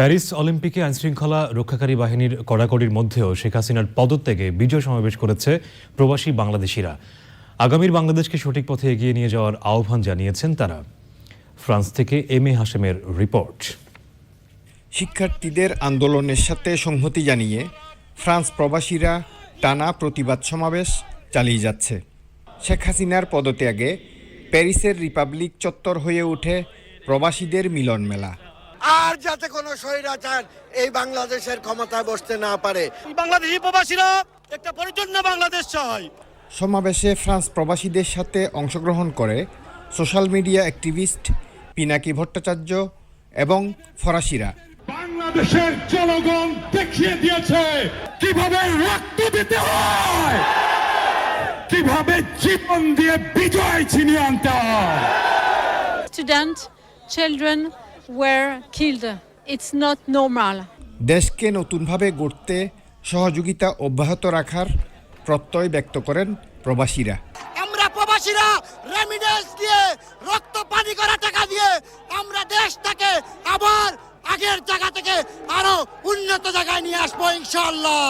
Paris অলিম্পিকে আইনশৃঙ্খলা রক্ষাকারী বাহিনীর কড়াকড়ির মধ্যেও শেখ হাসিনার পদত্যাগে বিজয় সমাবেশ করেছে প্রবাসী বাংলাদেশিরা। আগামীর বাংলাদেশকে সঠিক পথে এগিয়ে নিয়ে যাওয়ার আহ্বান জানিয়েছেন তারা। ফ্রান্স থেকে এম এ হাশেমের রিপোর্ট। শিক্ষার্থীদের আন্দোলনের সাথে সংহতি জানিয়ে ফ্রান্স প্রবাসীরা টানা প্রতিবাদ সমাবেশ চালিয়ে যাচ্ছে। শেখ হাসিনার পদত্যাগে প্যারিসের রিপাবলিক চত্বর হয়ে ওঠে প্রবাসীদের মিলন মেলা আর যাতে কোনো স্বৈরাচার এই বাংলাদেশের ক্ষমতায় বসতে না পারে। বাংলাদেশি প্রবাসীরা একটা পরিচ্ছন্ন বাংলাদেশ চায়। সমাবেশে ফ্রান্স প্রবাসীদের সাথে অংশগ্রহণ করে social media activist Pinaki Bhattacharya এবং ফরাসিরা। বাংলাদেশের জনগণ দেখিয়ে দিয়েছে কীভাবে রক্ত দিতে হয় কীভাবে জীবন দিয়ে বিজয় ছিনিয়ে আনতে হয়। Students, children were killed. It's not normal. দেশকে নতুনভাবে গড়তে সহযোগিতা অব্যাহত রাখার প্রত্যয় ব্যক্ত করেন প্রবাসীরা। আমরা প্রবাসীরা রেমিডেন্স দিয়ে রক্ত পানি করা টাকা দিয়ে আমরা দেশটাকে আবার আগের জায়গা থেকে আরও উন্নত জায়গায় নিয়ে আসব ইনশাল্লাহ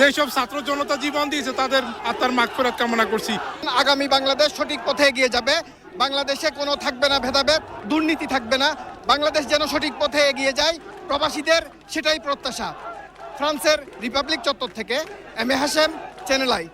যেসব ছাত্র জনতা জীবন দিয়েছে তাদের আত্মার মাগফিরাত কামনা করছি। আগামী বাংলাদেশ সঠিক পথে এগিয়ে যাবে। বাংলাদেশে কোনো থাকবে না ভেদাভেদ দুর্নীতি থাকবে না। বাংলাদেশ যেন সঠিক পথে এগিয়ে যায়, প্রবাসীদের সেটাই প্রত্যাশা। ফ্রান্সের রিপাবলিক চত্বর থেকে M A Hashem channel I